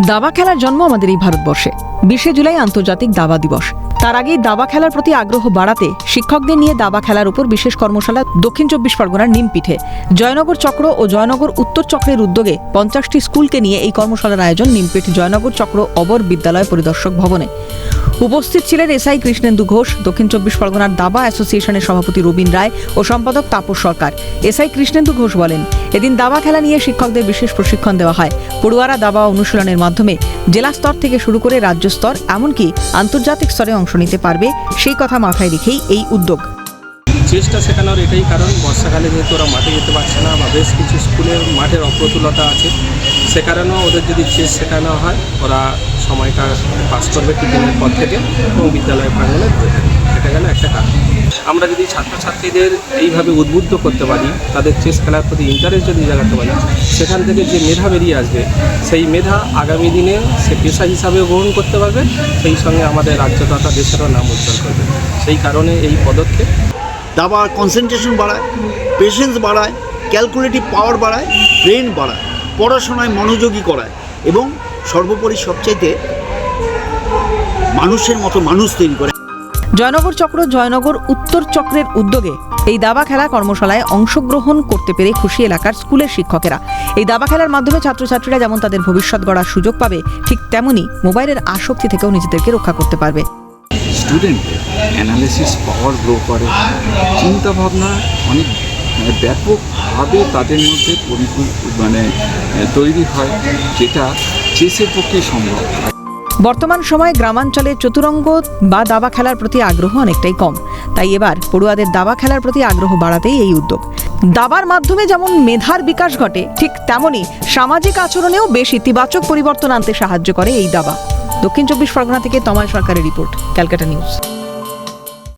দাবা খেলার জন্ম আমাদের এই ভারতবর্ষে। বিশে জুলাই আন্তর্জাতিক দাবা দিবস। তার আগেই দাবা খেলার প্রতি আগ্রহ বাড়াতে শিক্ষকদের নিয়ে দাবা খেলার উপর বিশেষ কর্মশালা দক্ষিণ চব্বিশ পরগনার নিমপিঠে জয়নগর চক্র ও জয়নগর উত্তর চক্রের উদ্যোগে পঞ্চাশটি স্কুলকে নিয়ে এই কর্মশালার আয়োজন নিমপিঠ জয়নগর চক্র অবর বিদ্যালয় পরিদর্শক ভবনে। উপস্থিত ছিলেন এসআই কৃষ্ণেন্দু ঘোষ, দক্ষিণ চব্বিশ পরগনার দাবা অ্যাসোসিয়েশনের সভাপতি রবীন রায় ও সম্পাদক তাপস সরকার। এসআই কৃষ্ণেন্দু ঘোষ বলেন, এদিন দাবা খেলা নিয়ে শিক্ষকদের বিশেষ প্রশিক্ষণ দেওয়া হয়। পড়ুয়ারা দাবা অনুশীলনের মাধ্যমে জেলা স্তর থেকে শুরু করে রাজ্য স্তর, এমনকি আন্তর্জাতিক স্তরে অংশ নিতে পারবে, সেই কথা মাথায় রেখেই এই উদ্যোগ। চেষ্টা শেখানোর এটাই কারণ, বর্ষাকালে যেহেতু ওরা মাঠে যেতে পারছে না বা বেশ কিছু স্কুলে মাঠের অপ্রতুলতা আছে, সে কারণেও ওদের যদি চেস শেখানো হয়, ওরা সময়টা পাস করবে টিফিনের পর থেকে এবং বিদ্যালয় থাকে এটা গেল একটা কারণ। আমরা যদি ছাত্রছাত্রীদের এইভাবে উদ্বুদ্ধ করতে পারি, তাদের চেস খেলার প্রতি ইন্টারেস্ট যদি জাগাতে পারি, সেখান থেকে যে মেধা বেরিয়ে আসবে, সেই মেধা আগামী দিনে সে পেশা হিসাবেও গ্রহণ করতে পারবে, সেই সঙ্গে আমাদের রাজ্য তথা দেশেরও নাম উজ্জ্বল করবে। সেই কারণে এই পদক্ষেপ দাবার কনসেন্ট্রেশন বাড়ায় পেশেন্স বাড়ায় ক্যালকুলেটিভ পাওয়ার বাড়ায় ব্রেন বাড়ায়, পড়াশোনায় মনোযোগী করায় এবং সর্বোপরি সবচাইতে মানুষের মতো মানুষ তৈরি করে। জয়নগর চক্র জয়নগর উত্তর চক্রের উদ্যোগে এই দাবা খেলা কর্মশালায় অংশগ্রহণ করতে পেরে খুশি এলাকার স্কুলের শিক্ষকেরা। এই দাবা খেলার মাধ্যমে ছাত্রছাত্রীরা যেমন তাদের ভবিষ্যৎ গড়ার সুযোগ পাবে, ঠিক তেমনি মোবাইলের আসক্তি থেকেও নিজেদেরকে রক্ষা করতে পারবে। অ্যানালিসিস পাওয়ার গ্রো করে। চিন্তাভাবনা অনেক মানে ব্যাপকভাবে তাদের মধ্যে পরিপূর মানে তৈরি হয়, যেটা চেসের পক্ষে সম্ভব বর্তমান সময়ে গ্রামাঞ্চলে চতুরঙ্গ বা দাবা খেলার প্রতি আগ্রহ অনেকটাই কম। তাই এবার পড়ুয়াদের দাবা খেলার প্রতি আগ্রহ বাড়াতেই এই উদ্যোগ। দাবার মাধ্যমে যেমন মেধার বিকাশ ঘটে, ঠিক তেমনি সামাজিক আচরণেও বেশ ইতিবাচক পরিবর্তন আনতে সাহায্য করে এই দাবা। দক্ষিণ চব্বিশ পরগনা থেকে তমাল সরকারের রিপোর্ট, ক্যালকাটা নিউজ।